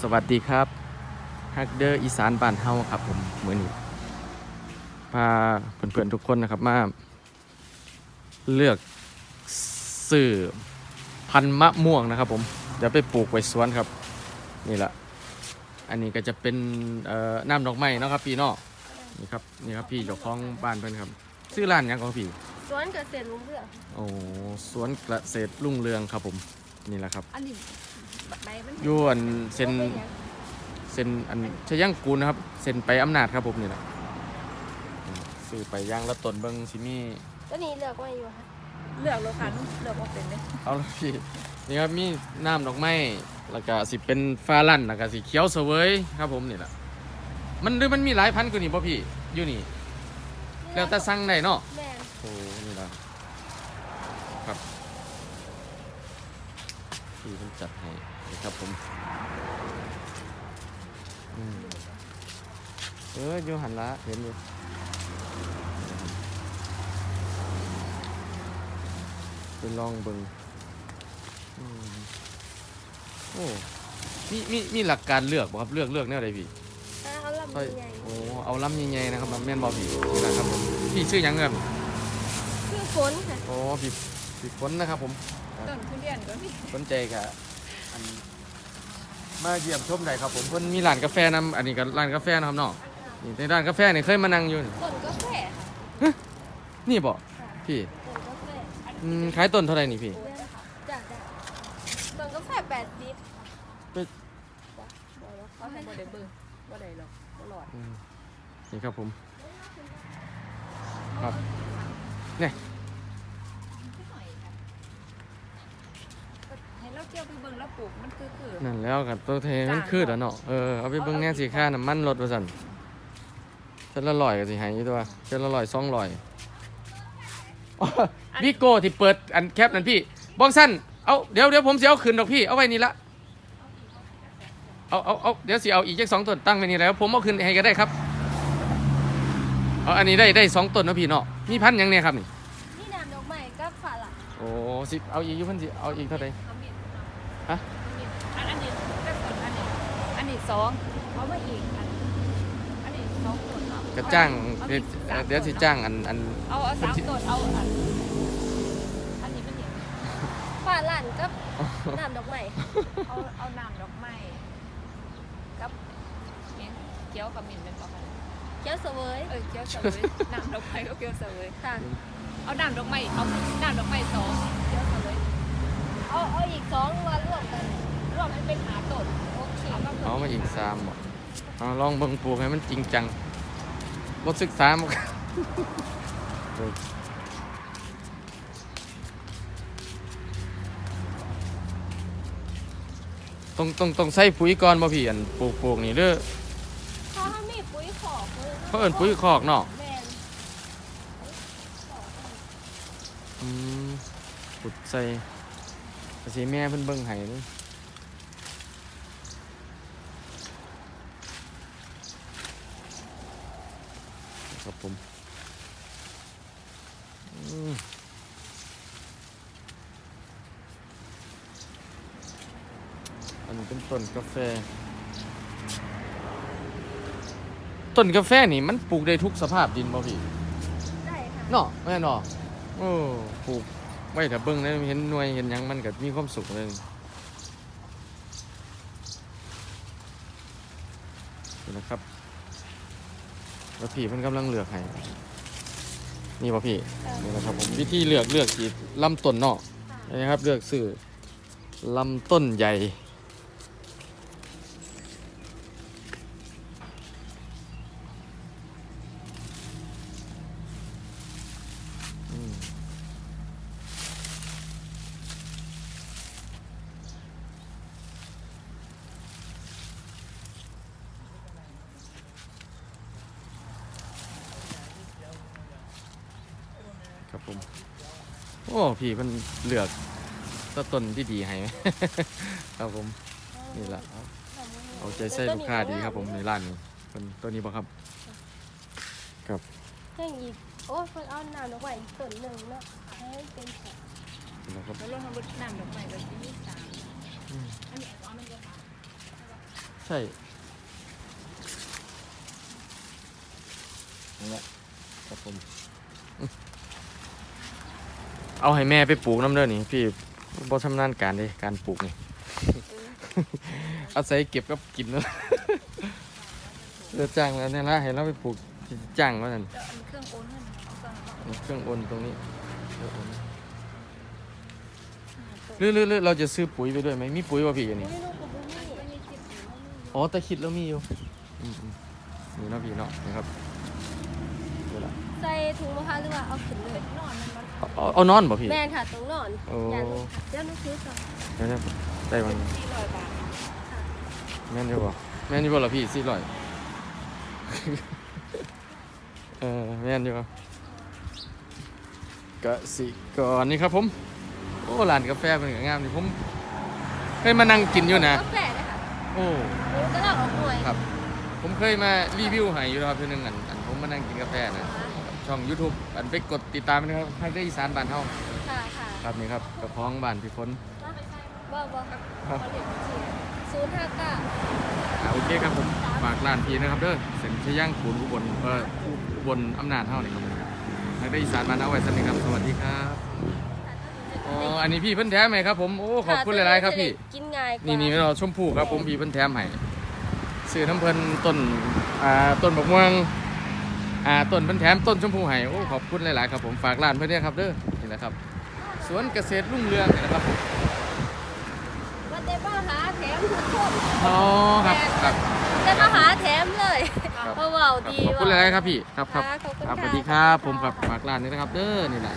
สวัสดีครับฮักเดอร์อีสานบ้านเฮาครับผมมือนี้พาเพื่อนๆทุกคนนะครับมา เลือกซื้อพันธุ์มะม่วงนะครับผมเดี๋ยวไปปลูกไว้สวนครับ นี่แหละอันนี้ก็จะเป็นเอ่อน้ำดอกไม้เนาะครับพี่เนาะนี่ครับนี่ครับพี่เจ้าของบ้านเพื่อนครับชื่อร้านหยังของพี่สวนเกษตรลุงเรืองโอ้สวนเกษตรรุ่งเรืองครับผมนี่แหละครับ อันนี้ ใบมันอยวนเซ็นเส้นอันชยังกูลนะครับเส้นไปอำนาจครับผมนี่แหละซื้อไปย่างละตนเบิงซิมี่ก็นี่เลือกไว้อยู่ค่ะเลือกโลคันเลือกว่าเป็นเลยเอาละพี่นี่ครับมีน้ำดอกไม้แล้วก็สิเป็นฟ้าลั่นแล้วก็สีเขียวเสวยครับผมนี่แหละมันหรือมันมีหลายพันกว่านี้ป่ะพี่อยู่นี่ แล้วแต่สั่งได้เนาะแม่นโอ้นี่แหละครับพี่เพิ่นจัดให้ นะครับผมอืมเอออยู่หันละเห็นอยู่ไปลองเบิ่งอืมโอ้มีมีมีหลักการเลือกบ่ครับเลือกเลือกแนวใดพี่ถ้าเขาลำค่อยใหญ่โอ้เอาลำใหญ่ๆนะครับแม่นบ่พี่นี่นะครับผมพี่ชื่อหยังเงินคือฝนค่ะโอ้พี่พี่ฝนนะครับผมต้นทุเรียนก็มีสนใจกับ อันมาเยี่ยมชมได้ครับผมเพิ่นมีร้านกาแฟนํอันนี้ก็ร้านกาแฟนะครับเนาะนี่ในร้านกาแฟนี่เคยมานั่งอยู่นี่ต้นกาแฟค่ะนี่บ่ค่ะพี่ต้นกาแฟอืมขายต้นเท่าไหร่นี่พี่แม่นค่ะจ้ะจ้ะต้นกาแฟแปดสิบไปจ้ะบอกแล้วเขาให้บ่ได้เบิ่งบ่ได้หรอกบ่หลอดอืมนี่ครับผม ครับเนี่ย ให้ เราเที่ยวไปเบิ่งแล้วปลูกมันคือคือ นั่นแล้วกับตัวเทมันคือแล้วเนาะเออเอาไปเบิ่งแน่สิค่าน้ำมันรถว่าซั่นเส้นละร้อยก็สิให้อยู่ตัวเส้นละร้อยสองร้อยวิโก้ที่เปิดอันแคปนั่นพี่บ้องสั้นเอาเดี๋ยวเดี๋ยวผมสิเอาคืนดอกพี่เอาไว้นี่ละเอาเอาเอาเดี๋ยวสิเอาอีกจักสองต้นตั้งไว้นี่แล้ว ผมเอาคืนให้ก็ได้ครับเอาอันนี้ได้ได้สองต้นเนาะพี่เนาะมีพันธุ์หยังเนี่ยครับนี่นี่น้ำดอกไม้กับฝรั่งโอ้สิเอาอีกอยู่เพิ่นสิเอาอีกเท่าไหร่เอามีด ฮะอันอันนี้ก็ต้นอันนี้อันนี้สองเอามาอีกอันอันนี้สองต้นเนาะก็จ้างเอาเดี๋ยวอีกสามเดี๋ยวสิต้นจ้างอันอันเอาเอาสามต้นเอาอันอันนี้เป็นอย่างฝรั่งกับน้ำดอกไม้เอาเอาน้ำดอกไม้กับเงี้ยเกี๊ยวกับหมิ่นเป็นบ่คะเขียวเสวยเออเกี๊ยวเสวยน้ำดอกไม้ก็เกี๊ยวเสวยค่ะเอาน้ำดอกไม้เอาน้ำดอกไม้สอง เกี๊ยวเสวยเอาเอาอีกสองมารวมกันรวมให้เป็นหาต้นโอเคเอามาเพิ่เอามมาอีกสามบ่เอาลองเบิ่งปลูกให้มันจริงจังบ่ศึกษาบ่เออต้องต้องต้องใส่ปุ๋ยก่อนบ่พี่อันปลูกปลูกนี่เด้อถ้าเขามีปุ๋ยขอกเลยเขาเอิ้นปุ๋ยคอกเนาะแม่นอืมขุดใส่ ภาษีแม่เพิ่นเบิ่งให้เด้อครับผมอืมอันนี้เป็นต้นกาแฟ ต้นกาแฟนี่มันปลูกได้ทุกสภาพดินบ่พี่ได้ค่ะเนาะแม่นเนาะโอ้ปลูก ไว้ถ้าเบิ่งแล้วเห็นหน่วยเห็นหยังมันก็มีความสุขเลยนี่นะครับแล้วพี่มันกำลังเลือกให้นี่ป่ะพี่นี่นะครับผมวิธีเลือกเลือกสีลำต้นเนาะค่ะนี่นะครับ เลือกสื่อลำต้นใหญ่อืม ครับผม โอ้พี่มันเลือกต้นต้นที่ดีให้ ครับผมนี่แหละเอาเอาใจใส่ลูกค้าดีครับผมในร้านนี้เป็นตัวนี้ป่ะครับ ครับเพิ่งอีกโอ้ยเพิ่งเอาน้ำดอกไม้อีกต้นหนึ่งเนาะให้เป็นแผงนะครับแล้วรวมทั้งหมดน้ำดอกไม้แบบนี้สามอืมอันนี้เอามันจะสามใช่นี่แหละครับผมอืม เอาให้แม่ไปปลูกน้ำเด้อนี่พี่บ่ชำนาญการเลยการปลูกนี่ อาศัยเก็บกับกินแล้วเลือจ้างแล้วเนี่ยละให้เราไปปลูกจ้างว่านั่นจะเอาเครื่องโอนเงินเอาเครื่องเอาเครื่องโอนตรงนี้เรื่องโอนหรือหรือหรือเราจะซื้อปุ๋ยไปด้วยไหมมีปุ๋ยป่ะพี่อันนี้ไม่รู้กับบุ้มี่ไม่มีจิบอยู่ไม่มีอ๋อแต่คิดแล้วมีอยู่อืมอืมนี่เนาะพี่เนาะนะครับเดี๋ยวละใส่ถุงมะพร้าวหรือว่าเอาขึ้นเลยนอนมันมัน เอาเอาเอานอนป่ะพี่ แม่นค่ะตรงนอนโอ้ ย่านนู้นค่ะเดี๋ยวหนูซื้อก่อนเดี๋ยวนะได้บ้างสี่ร้อยบาทแม่นอยู่ป่ะแม่นอยู่ป่ะล่ะพี่สี่ร้อยเออแม่นอยู่ป่ะกสิก่อนนี่ครับผม โอ้ร้านกาแฟเป็นก็งามนี่ผมเคยมานั่งกินอยู่นะ กาแฟนะคะโอ้ หนูก็ลองออกหน่วยครับ ผมเคยมารีวิวให้อยู่แล้วครับเพื่อนหนึงอันอันผมมานั่งกินกาแฟนะ ช่อง YouTube อันไปกดติดตามนะครับทางได้อีสานบ้านเฮาค่ะค่ะครับนี่ครับกระพ้องบ้านพี่ฝน บ่บ่ครับเขาเรียกว่าชื่อศูนย์ห้าเก้าอ่าโอเคครับผมฝากร้านพี่นะครับเด้อเส้นชย่างปูนอุบลเอออุบลอำนาจเฮานี่ครับทางได้อีสานบ้านเฮาไว้สักนิดครับสวัสดีครับอ๋ออันนี้พี่เพิ่นแถมไหมครับผมโอ้ขอบคุณหลายๆครับพี่ กินง่ายกว่านี่นี่เราชมพู่ครับผมพี่เพิ่นแถมให้ซื้อน้ำเพิ่นต้นอ่าต้นบักม่วง อ่าต้นเพิ่นแถมต้นชมพู่ให้โอ้ขอบคุณหลาย ๆ ครับผมฝากร้านเพิ่นด้วยครับเด้อนี่แหละครับ สวนเกษตรรุ่งเรืองนี่แหละครับผมวันเดมาหาแถมทุกคนอ๋อครับครับแต่มาหาแถมเลยครับเพราะว่าดีขอบคุณหลาย ๆ ครับพี่ครับครับค่ะขอบคุณครับสค่ะวัสดีครับขผอบมคุณกับค่ะฝากร้านนี้นะครับเด้อนี่แหละ